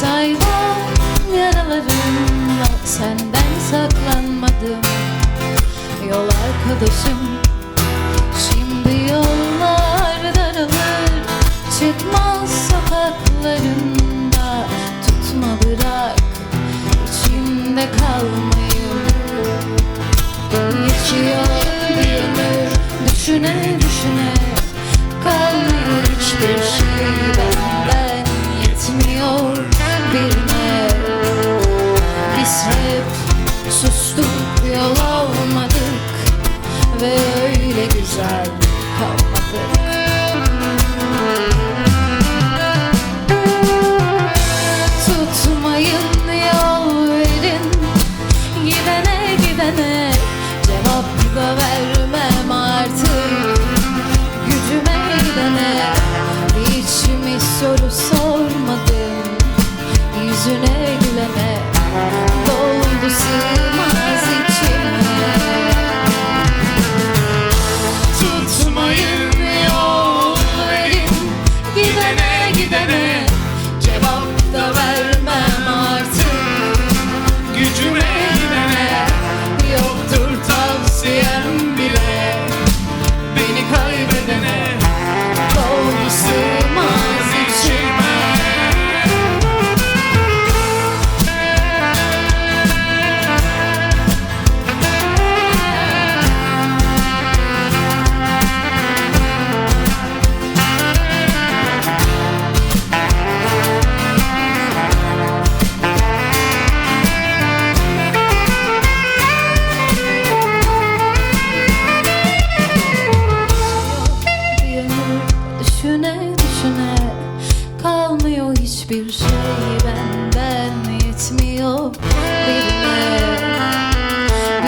Saymam yaralarımla senden saklanmadım. Yol arkadaşım şimdi yollar daralır Çıkmaz sokaklarında tutma bırak içimde kalmayı. Geçiyor bir ömür düşüne düşüne kalmayı. Hep sustuk yol almadık Ve öyle güzel kalmadık. Tutmayın yol verin. Gidene gidene Cevap da vermem artık. Gücüme gidene Hiç mi soru sormadım. Yüzüne gülene Doldu sığmaz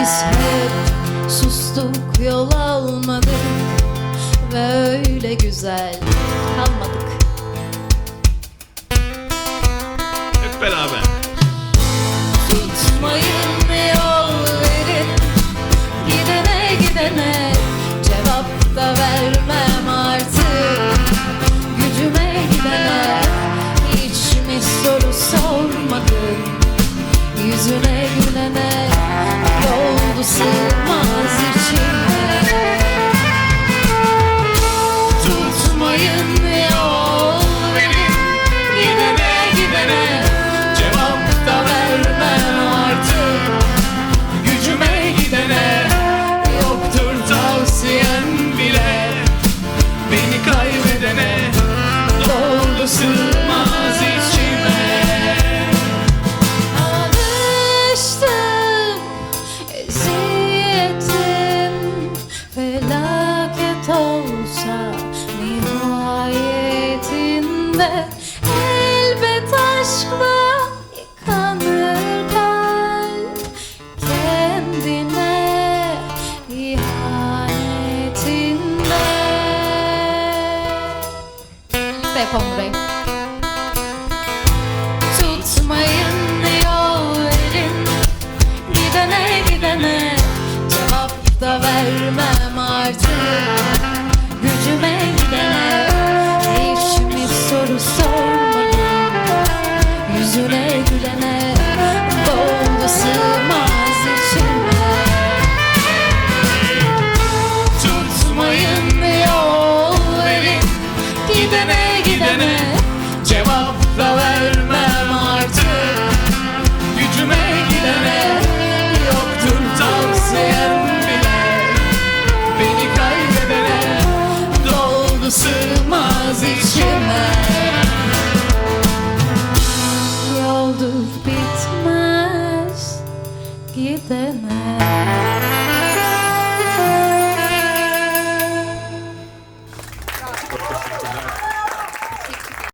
Biz hep sustuk yol almadık Ve öyle güzel kalmadık Doldu nihayetinde Elbet aşkla yıkanır kalp Kendine ihanetinde. Ve Pomrey Tutmayın yol verin Gidene gidene Cevap da vermem artık Tutmayın yol verin. Gidene gidene Cevap da vermem artık. Gücüme gidene Yoktur tavsiyem bile. Beni kaybedene Doldu sığmaz içime. Yoldur bitmez Gidene